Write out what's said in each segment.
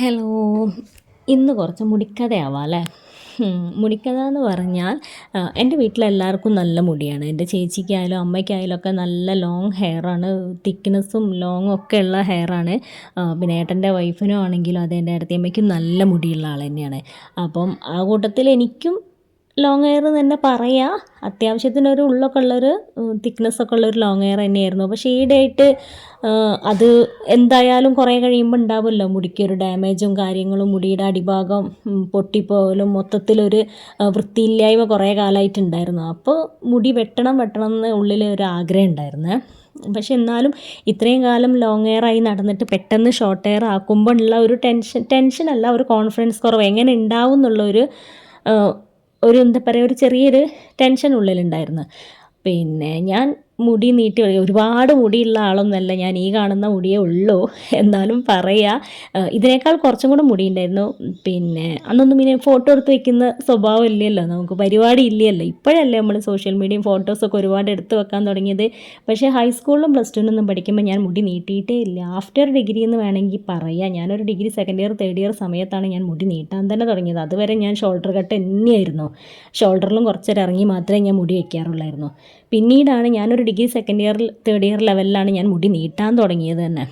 Hello ഇന്ന് കുറച്ച് മുടിക്കഥയാവാം അല്ലേ? മുടിക്കഥ എന്ന് പറഞ്ഞാൽ എന്റെ വീട്ടിലെല്ലാവർക്കും നല്ല മുടിയാണ്. എന്റെ ചേച്ചിക്കായാലും അമ്മയ്ക്കായാലും ഒക്കെ നല്ല ലോങ് ഹെയറാണ് തിക്നെസ്സും ലോങ്ങും ഒക്കെ ഉള്ള ഹെയറാണ് പിന്നെ ഏട്ടന്റെ വൈഫിനും ആണെങ്കിലും അതെന്റെ എന്റെ നല്ല മുടിയുള്ള ആൾ തന്നെയാണ്. അപ്പം ആ കൂട്ടത്തിൽ എനിക്കും ലോങ് ഹെയർ തന്നെ പറയാം. അത്യാവശ്യത്തിനൊരു ഉള്ളൊക്കെ ഉള്ളൊരു തിക്നെസ്സൊക്കെ ഉള്ളൊരു ലോങ് എയർ തന്നെയായിരുന്നു. പക്ഷേ ഡേറ്റ് അത് എന്തായാലും കുറേ കഴിയുമ്പോൾ ഉണ്ടാവുമല്ലോ മുടിക്കൊരു ഡാമേജും കാര്യങ്ങളും മുടിയുടെ അടിഭാഗം പൊട്ടിപ്പോലും മൊത്തത്തിലൊരു വൃത്തിയില്ലായ്മ കുറേ കാലമായിട്ടുണ്ടായിരുന്നു അപ്പോൾ മുടി വെട്ടണം വെട്ടണം എന്ന് ഉള്ളിൽ ഒരു ആഗ്രഹം ഉണ്ടായിരുന്നേ പക്ഷെ എന്നാലും ഇത്രയും കാലം ലോങ് എയർ ആയി നടന്നിട്ട് പെട്ടെന്ന് ഷോർട്ട് എയർ ആക്കുമ്പോൾ ഉള്ള ഒരു ടെൻഷൻ ടെൻഷനല്ല ഒരു കോൺഫിഡൻസ് കുറവ്. എങ്ങനെ ഉണ്ടാവും എന്നുള്ളൊരു ഒരു എന്താ പറയുക ഒരു ചെറിയൊരു ടെൻഷൻ ഉള്ളിലുണ്ടായിരുന്നു. പിന്നെ ഞാൻ മുടി നീട്ടി ഒരുപാട് മുടിയുള്ള ആളൊന്നല്ല ഞാൻ ഈ കാണുന്ന മുടിയേ ഉള്ളൂ. എന്നാലും പറയുക ഇതിനേക്കാൾ കുറച്ചും കൂടെ മുടിയുണ്ടായിരുന്നു. പിന്നെ അന്നൊന്നും പിന്നെ ഫോട്ടോ എടുത്ത് വെക്കുന്ന സ്വഭാവം ഇല്ലല്ലോ. നമുക്ക് പരിപാടി ഇല്ലല്ലോ. ഇപ്പോഴല്ലേ നമ്മൾ സോഷ്യൽ മീഡിയയും ഫോട്ടോസൊക്കെ ഒരുപാട് എടുത്ത് വെക്കാൻ തുടങ്ങിയത്. പക്ഷേ ഹൈസ്കൂളിലും പ്ലസ് ടുവിനൊന്നും പഠിക്കുമ്പോൾ ഞാൻ മുടി നീട്ടിയിട്ടേ ഇല്ല. ആഫ്റ്റർ ഡിഗ്രി എന്ന് വേണമെങ്കിൽ പറയാം. ഞാനൊരു degree second year third year സമയത്താണ് ഞാൻ മുടി നീട്ടാൻ തന്നെ തുടങ്ങിയത്. അതുവരെ ഞാൻ ഷോൾഡർ കട്ട് തന്നെയായിരുന്നു. ഷോൾഡറിലും കുറച്ചൊരു ഇറങ്ങി മാത്രമേ ഞാൻ മുടി വയ്ക്കാറുള്ളായിരുന്നു പിന്നീടാണ് ഞാനൊരു degree second year third year ലെവലിലാണ് ഞാൻ മുടി നീട്ടാൻ തുടങ്ങിയത് തന്നെ.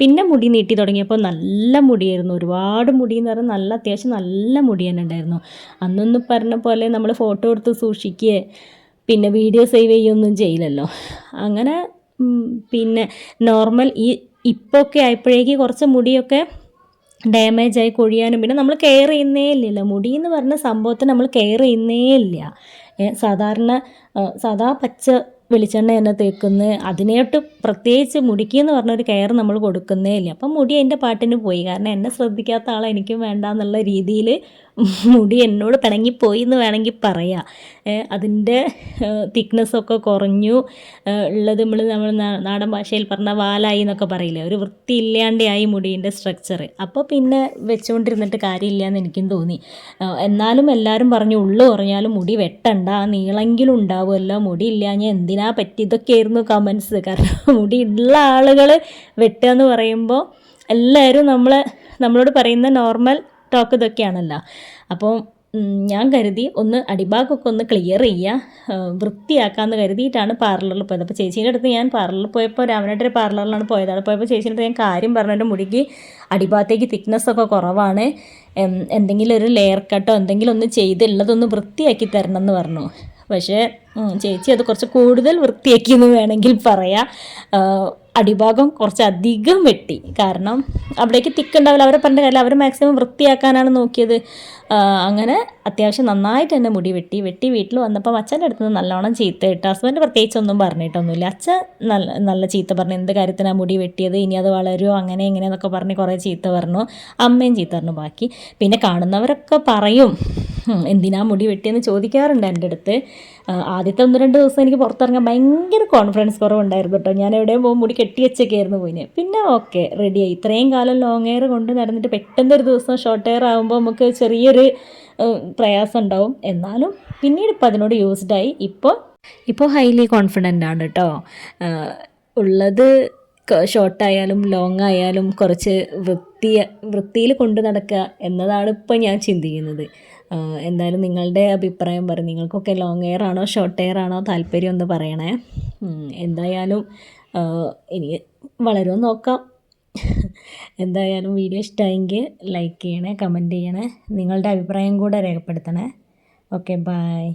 പിന്നെ മുടി നീട്ടി തുടങ്ങിയപ്പോൾ നല്ല മുടിയായിരുന്നു. ഒരുപാട് മുടി എന്ന് പറഞ്ഞാൽ നല്ല അത്യാവശ്യം നല്ല മുടി തന്നെ ഉണ്ടായിരുന്നു. അന്നൊന്നും പറഞ്ഞ പോലെ നമ്മൾ ഫോട്ടോ എടുത്ത് സൂക്ഷിക്കുക പിന്നെ വീഡിയോ സേവ് ചെയ്യുകയൊന്നും ചെയ്യില്ലല്ലോ. അങ്ങനെ പിന്നെ നോർമൽ ഈ ഇപ്പോൾ ഒക്കെ ആയപ്പോഴേക്ക് കുറച്ച് മുടിയൊക്കെ ഡാമേജ് ആയി കൊഴിയാനും. പിന്നെ നമ്മൾ കെയർ ചെയ്യുന്നേ ഇല്ലല്ലോ മുടി എന്ന് പറഞ്ഞ സംഭവത്തിന് നമ്മൾ കെയർ ചെയ്യുന്നേ ഇല്ല. സാധാരണ സാധാ പച്ച വെളിച്ചെണ്ണ തന്നെ തേക്കുന്നത് അതിനായിട്ട് പ്രത്യേകിച്ച് മുടിക്ക് എന്ന് പറഞ്ഞൊരു കെയർ നമ്മൾ കൊടുക്കുന്നേ ഇല്ല. അപ്പം മുടി എന്റെ പാട്ടിന് പോയി. കാരണം എന്നെ ശ്രദ്ധിക്കാത്ത ആളെ എനിക്കും വേണ്ട എന്നുള്ള രീതിയിൽ മുടി എന്നോട് പിണങ്ങിപ്പോയി എന്ന് വേണമെങ്കിൽ പറയാം. അതിന്റെ തിക്നെസ്സൊക്കെ കുറഞ്ഞു ഉള്ളത് നമ്മൾ നമ്മൾ നാടൻ ഭാഷയിൽ പറഞ്ഞ വാലായി എന്നൊക്കെ പറയില്ലേ? ഒരു വൃത്തി ആയി മുടീന്റെ സ്ട്രക്ചർ അപ്പോൾ പിന്നെ വെച്ചുകൊണ്ടിരുന്നിട്ട് കാര്യമില്ല എന്ന് എനിക്കും തോന്നി. എന്നാലും എല്ലാവരും പറഞ്ഞു ഉള്ളു കുറഞ്ഞാലും മുടി വെട്ടണ്ട നീളെങ്കിലും ഉണ്ടാവുമല്ലോ മുടി ഞാൻ എന്തിനാ പറ്റി? ഇതൊക്കെയായിരുന്നു കമൻസ് കാരണം മുടി ഉള്ള ആളുകൾ വെട്ടുക എന്ന് പറയുമ്പോൾ എല്ലാവരും നമ്മളെ നമ്മളോട് പറയുന്ന നോർമൽ ടോക്ക് ഇതൊക്കെയാണല്ലോ. അപ്പോൾ ഞാൻ കരുതി ഒന്ന് അടിഭാഗമൊക്കെ ഒന്ന് ക്ലിയർ ചെയ്യുക വൃത്തിയാക്കാമെന്ന് കരുതിയിട്ടാണ് പാർലറിൽ പോയത്. അപ്പോൾ ചേച്ചീന്റെ അടുത്ത് ഞാൻ പാർലറിൽ പോയപ്പോൾ രാമനായിട്ടൊരു പാർലറിലാണ് പോയത്. അവിടെ പോയപ്പോൾ ചേച്ചീന്റെ അടുത്ത് ഞാൻ കാര്യം പറഞ്ഞിട്ട് മുടിക്ക് അടിഭാഗത്തേക്ക് തിക്നെസ് ഒക്കെ കുറവാണ്. എന്തെങ്കിലും ഒരു ലെയർ കട്ടോ എന്തെങ്കിലും ഒന്ന് ചെയ്ത് ഉള്ളതൊന്ന് വൃത്തിയാക്കി തരണം എന്ന് പറഞ്ഞു. പക്ഷേ ചേച്ചി അത് കുറച്ച് കൂടുതൽ വൃത്തിയാക്കി എന്ന് വേണമെങ്കിൽ പറയാം. അടിഭാഗം കുറച്ചധികം വെട്ടി. കാരണം അവിടേക്ക് തിക്കുണ്ടാവില്ല അവരെ പറഞ്ഞ കാര്യം അവർ മാക്സിമം വൃത്തിയാക്കാനാണ് നോക്കിയത്. അങ്ങനെ അത്യാവശ്യം നന്നായിട്ട് തന്നെ മുടി വെട്ടി. വെട്ടി വീട്ടിൽ വന്നപ്പോൾ അച്ഛന്റെ അടുത്ത് നിന്ന് നല്ലോണം ചീത്ത ഇട്ട്. ഹസ്ബൻഡ് പ്രത്യേകിച്ച് ഒന്നും പറഞ്ഞിട്ടൊന്നുമില്ല. അച്ഛൻ നല്ല നല്ല ചീത്ത പറഞ്ഞു. എന്ത് കാര്യത്തിനാണ് മുടി വെട്ടിയത്? ഇനി അത് വളരുമോ? അങ്ങനെ ഇങ്ങനെയെന്നൊക്കെ പറഞ്ഞ് കുറേ ചീത്ത പറഞ്ഞു. അമ്മയും ചീത്ത പറഞ്ഞു. ബാക്കി പിന്നെ കാണുന്നവരൊക്കെ പറയും. എന്തിനാ മുടി വെട്ടിയെന്ന് ചോദിക്കാറുണ്ട് എന്റെ അടുത്ത്. ആദ്യത്തെ ഒന്ന് രണ്ട് ദിവസം എനിക്ക് പുറത്തിറങ്ങാൻ ഭയങ്കര കോൺഫിഡൻസ് കുറവുണ്ടായിരുന്നു കേട്ടോ. ഞാൻ എവിടെയും പോകുമ്പോൾ മുടി കെട്ടി വെച്ചൊക്കെയായിരുന്നു പോയിന്. പിന്നെ ഓക്കെ റെഡിയായി ഇത്രയും കാലം ലോങ് ഹെയർ കൊണ്ട് നടന്നിട്ട് പെട്ടെന്ന് ഒരു ദിവസം ഷോർട്ട് ഹെയർ ആകുമ്പോൾ നമുക്ക് ചെറിയൊരു പ്രയാസം ഉണ്ടാവും. എന്നാലും പിന്നീട് ഇപ്പോൾ അതിനോട് ആയി. ഇപ്പോൾ ഇപ്പോൾ ഹൈലി കോൺഫിഡന്റ് ആണ് കേട്ടോ. ഉള്ളത് ഷോർട്ടായാലും ലോങ് ആയാലും കുറച്ച് വൃത്തി വൃത്തിയിൽ കൊണ്ട് നടക്കുക എന്നതാണ് ഇപ്പോൾ ഞാൻ ചിന്തിക്കുന്നത്. എന്തായാലും നിങ്ങളുടെ അഭിപ്രായം പറയും നിങ്ങൾക്കൊക്കെ ലോങ് ഹെയർ ആണോ ഷോർട്ട് ഹെയർ ആണോ താല്പര്യം ഒന്ന് പറയണേ. എന്തായാലും ഇനി വളരുമെന്ന് നോക്കാം. എന്തായാലും വീഡിയോ ഇഷ്ടമായെങ്കിൽ ലൈക്ക് ചെയ്യണേ കമന്റ് ചെയ്യണേ. നിങ്ങളുടെ അഭിപ്രായം കൂടെ രേഖപ്പെടുത്തണേ. Okay bye